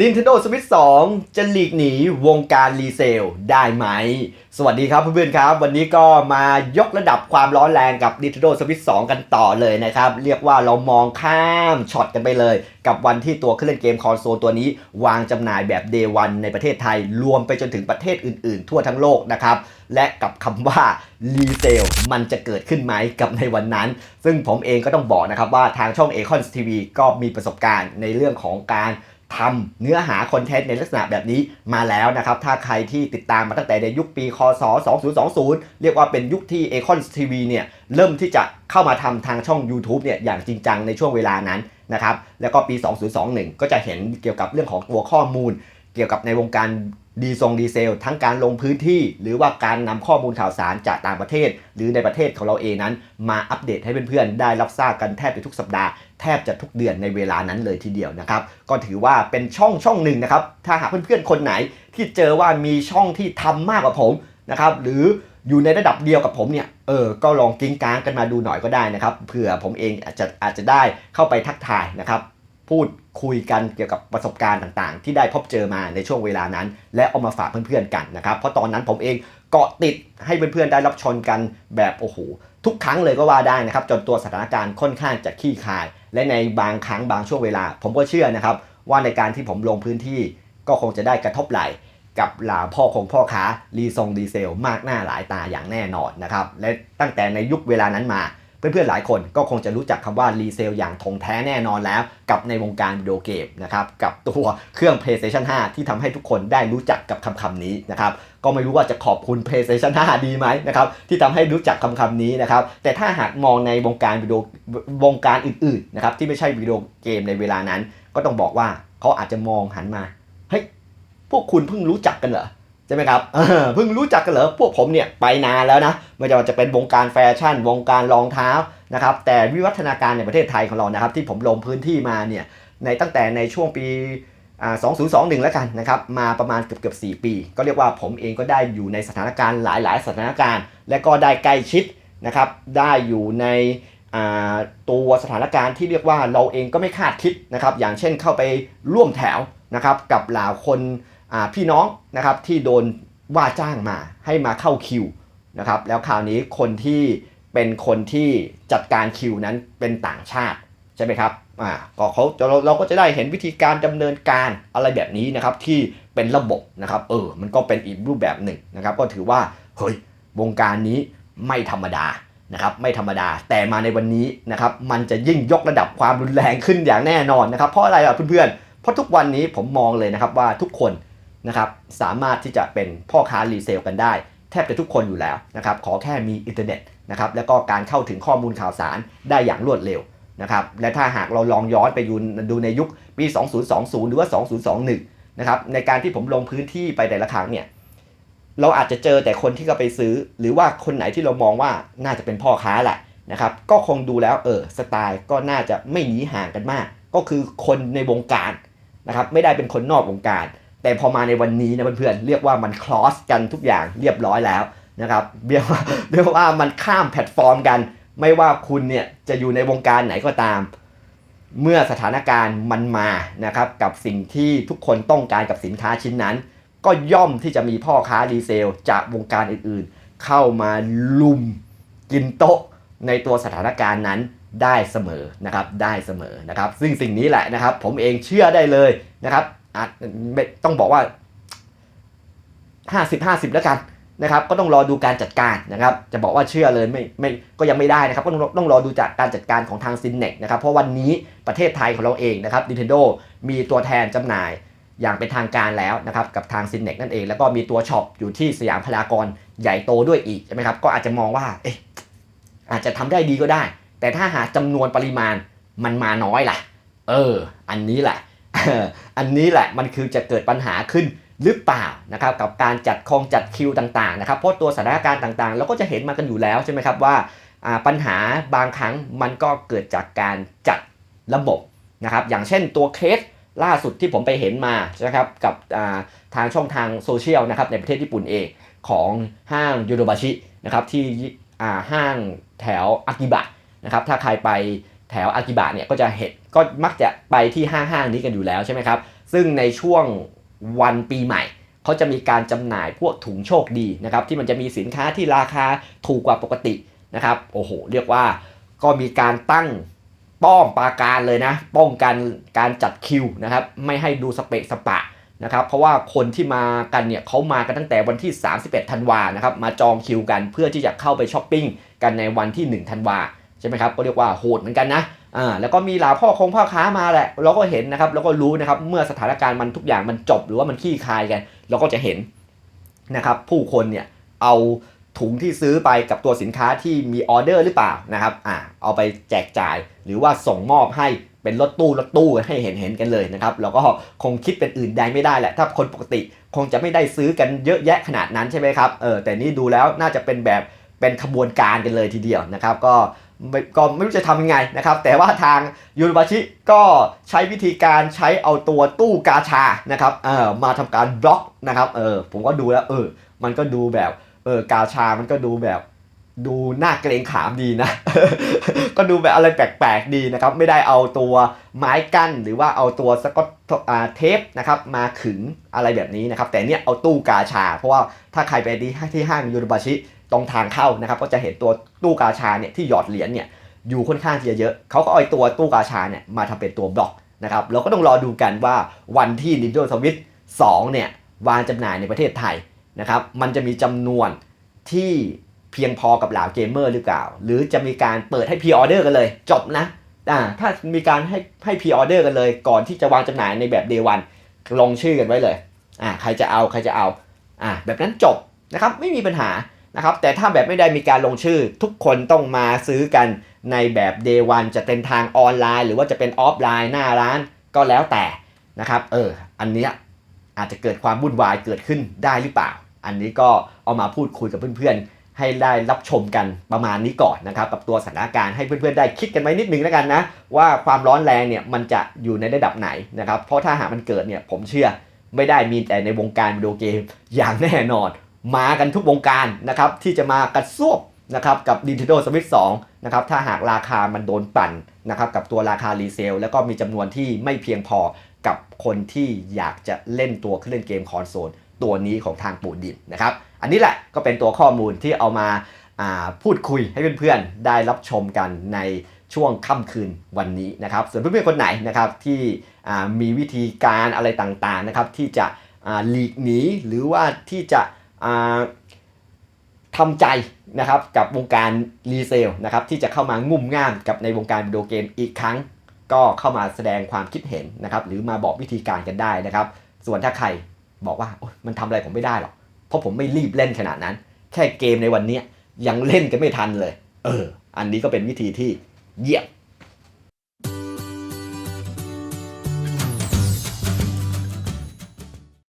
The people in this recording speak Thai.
Nintendo Switch 2 จะหลีกหนีวงการรีเซลได้ไหม สวัสดีครับเพื่อนๆครับ วันนี้ก็มายกระดับความร้อนแรงกับ Nintendo Switch 2 กันต่อเลยนะครับ เรียกว่าเรามองข้ามช็อตกันไปเลย กับวันที่ตัวเครื่องเล่นเกมคอนโซลตัวนี้ วางจำหน่ายแบบ Day 1ในประเทศไทย รวมไปจนถึงประเทศอื่นๆ ทั่วทั้งโลกนะครับ และกับคำว่ารีเซลมันจะเกิดขึ้นไหมกับในวันนั้น ซึ่งผมเองก็ต้องบอกนะครับว่าทางช่อง a c o n TV ก็มีประสบการณ์ในเรื่องของการ ทำเนื้อหาคอนเทนต์ในลักษณะแบบนี้มาแล้วนะครับ ถ้าใครที่ติดตามมาตั้งแต่ในยุคปีคศ 2020 เรียกว่าเป็นยุคที่ a c o n TV เนี่ยเริ่มที่จะเข้ามาทำทางช่อง YouTube เนี่ยอย่างจริงจังในช่วงเวลานั้นนะครับ แล้วก็ปี 2021 ก็จะเห็นเกี่ยวกับเรื่องของตัวข้อมูล เกี่ยวกับในวงการ ดีทรงดีเซล ทั้งการลงพื้นที่ หรือว่าการนำข้อมูลข่าวสารจากต่างประเทศ หรือในประเทศของเราเองนั้น มาอัปเดตให้เพื่อนๆ ได้รับทราบกันแทบจะทุกสัปดาห์แทบจะทุกเดือนในเวลานั้นเลยทีเดียวนะครับ ก็ถือว่าเป็นช่องช่องหนึ่งนะครับ ถ้าหากเพื่อนๆคนไหนที่เจอว่ามีช่องที่ทำมากกว่าผมนะครับหรืออยู่ในระดับเดียวกับผมเนี่ยเออก็ลองกิ้งก้างกันมาดูหน่อยก็ได้นะครับเผื่อผมเองอาจจะอาจจะได้เข้าไปทักทายนะครับ พูดคุยกันเกี่ยวกับประสบการณ์ต่างๆ ที่ได้พบเจอมาในช่วงเวลานั้น และเอามาฝากเพื่อนๆกันนะครับเพราะตอนนั้นผมเองเกาะติดให้เพื่อนๆได้รับชนกันแบบโอ้โหทุกครั้งเลยก็ว่าได้นะครับจนตัวสถานการณ์ค่อนข้างจะขี้คาย และในบางครั้งบางช่วงเวลา ผมก็เชื่อนะครับ ว่าในการที่ผมลงพื้นที่ก็คงจะได้กระทบไหลกับหลาพ่อคงพ่อค้ารีซองดีเซล มากหน้าหลายตาอย่างแน่นอนนะครับและตั้งแต่ในยุคเวลานั้นมา เพื่อนๆหลายคนก็คงจะรู้จักคำว่ารีเซลอย่างทงแท้แน่นอนแล้ว กับในวงการวิดีโอเกมนะครับกับตัวเครื่อง PlayStation 5 ที่ทำให้ทุกคนได้รู้จักกับคำคำนี้นะครับก็ไม่รู้ว่าจะขอบคุณ PlayStation 5 ดีไหมนะครับที่ทำให้รู้จักคำคำนี้นะครับแต่ถ้าหากมองในวงการวิดีโอวงการอื่นๆนะครับที่ไม่ใช่วิดีโอเกมในเวลานั้น ก็ต้องบอกว่าเขาอาจจะมองหันมาเฮ้ยพวกคุณเพิ่งรู้จักกันเหรอ ใช่ไหมครับเพิ่งรู้จักกันเหรอพวกผมเนี่ยไปนานแล้วนะไม่ว่าจะเป็นวงการแฟชั่น วงการรองเท้านะครับแต่วิวัฒนาการในประเทศไทยของเรานะครับ ที่ผมลงพื้นที่มาเนี่ยในตั้งแต่ในช่วงปี2021 แล้วกันนะครับมาประมาณเกือบเกือบ4ปี ก็เรียกว่าผมเองก็ได้อยู่ในสถานการณ์หลาย ๆ สถานการณ์ และก็ได้ใกล้ชิดนะครับได้อยู่ในตัวสถานการณ์ที่เรียกว่าเราเองก็ไม่คาดคิดนะครับอย่างเช่นเข้าไปร่วมแถวนะครับกับเหล่าคน พี่น้องนะครับที่โดนว่าจ้างมาให้มาเข้าคิวนะครับแล้วคราวนี้คนที่เป็นคนที่จัดการคิวนั้นเป็นต่างชาติใช่ไหมครับอ่าก็เขาเราเราก็จะได้เห็นวิธีการดำเนินการอะไรแบบนี้นะครับที่เป็นระบบนะครับเออมันก็เป็นอีกรูปแบบหนึ่งนะครับก็ถือว่าเฮ้ยวงการนี้ไม่ธรรมดานะครับไม่ธรรมดาแต่มาในวันนี้นะครับมันจะยิ่งยกระดับความรุนแรงขึ้นอย่างแน่นอนนะครับเพราะอะไรอะเพื่อนๆเพราะทุกวันนี้ผมมองเลยนะครับว่าทุกคน นะครับสามารถที่จะเป็นพ่อค้ารีเซลกันได้ แทบจะทุกคนอยู่แล้วนะครับขอแค่มีอินเทอร์เน็ตนะครับแล้วก็การเข้าถึงข้อมูลข่าวสารได้อย่างรวดเร็วนะครับและถ้าหากเราลองย้อนไปดูในยุคปี 2020 หรือว่า 2021 นะครับในการที่ผมลงพื้นที่ไปแต่ละครั้งเนี่ยเราอาจจะเจอแต่คนที่ก็ไปซื้อ หรือว่าคนไหนที่เรามองว่าน่าจะเป็นพ่อค้าแหละนะครับก็คงดูแล้วเออสไตล์ก็น่าจะไม่หนีห่างกันมาก ก็คือคนในวงการนะครับไม่ได้เป็นคนนอกวงการ แต่พอมาในวันนี้นะเพื่อนๆเรียกว่ามันคลอสกันทุกอย่างเรียบร้อยแล้วนะครับเรียกว่าเรียกว่ามันข้ามแพลตฟอร์มกัน ไม่ว่าคุณเนี่ยจะอยู่ในวงการไหนก็ตาม เมื่อสถานการณ์มันมานะครับกับสิ่งที่ทุกคนต้องการกับสินค้าชิ้นนั้น ก็ย่อมที่จะมีพ่อค้าดีเซล จากวงการอื่นๆ เข้ามาลุมกินโต๊ะในตัวสถานการณ์นั้นได้เสมอนะครับได้เสมอนะครับ ซึ่งสิ่งนี้แหละนะครับ ผมเองเชื่อได้เลยนะครับ อาจต้องบอกว่า50 50แล้วกันนะครับ ก็ต้องรอดูการจัดการนะครับ จะบอกว่าเชื่อเลยไม่ไม่ก็ยังไม่ได้นะครับ ก็ต้องต้องรอดูจากการจัดการของทางซินเนกนะครับ เพราะวันนี้ประเทศไทยของเราเองนะครับ Nintendo มีตัวแทนจำหน่ายอย่างเป็นทางการแล้วนะครับกับทางซินเนกนั่นเอง แล้วก็มีตัวช็อปอยู่ที่สยามพารากอนใหญ่โตด้วยอีกใช่ไหมครับ ก็อาจจะมองว่าเอ๊ะอาจจะทำได้ดีก็ได้ แต่ถ้าหากจำนวนปริมาณมันมาน้อยล่ะ เออ อันนี้แหละ อันนี้แหละมันคือจะเกิดปัญหาขึ้นหรือเปล่านะครับกับการจัดคองจัดคิวต่างๆนะครับเพราะตัวสถานการณ์ต่างๆ เราก็จะเห็นมากันอยู่แล้วใช่ไหมครับว่าปัญหาบางครั้งมันก็เกิดจากการจัดระบบนะครับอย่างเช่นตัวเคสล่าสุดที่ผมไปเห็นมานะครับกับทางช่องทางโซเชียลนะครับในประเทศญี่ปุ่นเองของห้างยูโดบาชินะครับที่ห้างแถวอากิบะนะครับถ้าใครไป แถวอากิบะเนี่ยก็จะเห็นก็มักจะไปที่ห้างห้างนี้กันอยู่แล้วใช่ไหมครับ ซึ่งในช่วงวันปีใหม่เขาจะมีการจำหน่ายพวกถุงโชคดีนะครับที่มันจะมีสินค้าที่ราคาถูกกว่าปกตินะครับโอ้โหเรียกว่าก็มีการตั้งป้อมปราการเลยนะ ป้องกันการจัดคิวนะครับไม่ให้ดูสเปะสปะนะครับเพราะว่าคนที่มากันเนี่ยเขามากันตั้งแต่วันที่ 31ธันวานะครับมาจองคิวกันเพื่อที่จะเข้าไปช้อปปิ้งกันในวันที่ 1 ธันวา ช่ไหมครับก็เรียกว่าโหดเหมือนกันนะอ่าแล้วก็มีหลาพ่อคงพ่อค้ามาแหละ เราก็เห็นนะครับแล้วก็รู้นะครับเมื่อสถานการณ์มันทุกอย่างมันจบหรือว่ามันขี้คายกัน เราก็จะเห็นนะครับผู้คนเนี่ยเอาถุงที่ซื้อไปกับตัวสินค้าที่มีออเดอร์หรือเปล่านะครับอ่าเอาไปแจกจ่าย หรือว่าส่งมอบให้เป็นรถตู้รถตู้ให้เห็นเห็นกันเลยนะครับเราก็คงคิดเป็นอื่นใดไม่ได้แหละ ถ้าคนปกติคงจะไม่ได้ซื้อกันเยอะแยะขนาดนั้นใช่ไหมครับเออแต่นี่ดูแล้วน่าจะเป็นแบบเป็นขบวนการกันเลยทีเดียวนะครับ ก็ ก็ไม่รู้จะทำยังไงนะครับ แต่ว่าทางยูนิบาชิก็ใช้วิธีการใช้เอาตัวตู้กาชานะครับเออมาทำการบล็อกนะครับเออผมก็ดูแล้วเออมันก็ดูแบบเออกาชามันก็ดูแบบดูหน่าเกรงขามดีนะ ก็ดูแบบอะไรแปลกๆดีนะครับ ไม่ได้เอาตัวไม้กั้นหรือว่าเอาตัวสกอตเทปนะครับมาขึงอะไรแบบนี้นะครับ แต่เนี่ยเอาตู้กาชา เพราะว่าถ้าใครไปที่ที่ห้างยูนิบาชิตรงทางเข้านะครับก็จะเห็นตัวตู้กาชาเนี่ยที่หยอดเหรียญเนี่ยอยู่ค่อนข้างที่จะเยอะเขาก็เอาตัวตู้กาชาเนี่ยมาทำเป็นตัวบล็อกนะครับเราก็ต้องรอดูกันว่าวันที่ Nintendo Switch 2เนี่ยวางจำหน่ายในประเทศไทยนะครับมันจะมีจำนวนที่เพียงพอกับเหล่าเกมเมอร์หรือเปล่า หรือจะมีการเปิดให้พรีออเดอร์กันเลยจบนะอ่าถ้ามีการให้ให้พรีออเดอร์กันเลย ก่อนที่จะวางจำหน่ายในแบบเดวันลงชื่อกันไว้เลยอ่าใครจะเอาใครจะเอาอ่าแบบนั้นจบนะครับไม่มีปัญหา นะครับแต่ถ้าแบบไม่ได้มีการลงชื่อ ทุกคนต้องมาซื้อกันในแบบเดวันจะเป็นทางออนไลน์ หรือว่าจะเป็นออฟไลน์หน้าร้านก็แล้วแต่นะครับเอออันนี้อาจจะเกิดความวุ่นวายเกิดขึ้นได้หรือเปล่า อันนี้ก็เอามาพูดคุยกับเพื่อนๆ ให้ได้รับชมกันประมาณนี้ก่อนนะครับกับตัวสถานการณ์ให้เพื่อนๆได้คิดกันไว้นิดนึงแล้วกันนะว่าความร้อนแรงเนี่ยมันจะอยู่ในระดับไหนนะครับเพราะถ้าหากมันเกิดเนี่ยผมเชื่อไม่ได้มีแต่ในวงการวิดีโอเกมอย่างแน่นอน มากันทุกวงการนะครับที่จะมากระซวบนะครับกับ Nintendo Switch 2นะครับถ้าหากราคามันโดนปั่นนะครับกับตัวราคารีเซล แล้วก็มีจำนวนที่ไม่เพียงพอกับคนที่อยากจะเล่นตัวเครื่องเล่นเกมคอนโซลตัวนี้ของทางปูดินนะครับ อันนี้แหละก็เป็นตัวข้อมูลที่เอามาาพูดคุยให้เพื่อนๆ ได้รับชมกันในช่วงค่ำคืนวันนี้นะครับ ส่วนเพื่อนๆคนไหนนะครับที่มีวิธีการอะไรต่างๆนะครับที่จะหลีกหนีหรือว่าที่จะ ทำใจนะครับกับวงการรีเซลนะครับที่จะเข้ามางุ่มง่ามกับในวงการวิดีโอเกมอีกครั้ง ก็เข้ามาแสดงความคิดเห็นนะครับหรือมาบอกวิธีการกันได้นะครับ ส่วนถ้าใครบอกว่ามันทำอะไรผมไม่ได้หรอก เพราะผมไม่รีบเล่นขนาดนั้น แค่เกมในวันนี้ยังเล่นกันไม่ทันเลย เออ อันนี้ก็เป็นวิธีที่เยี่ยม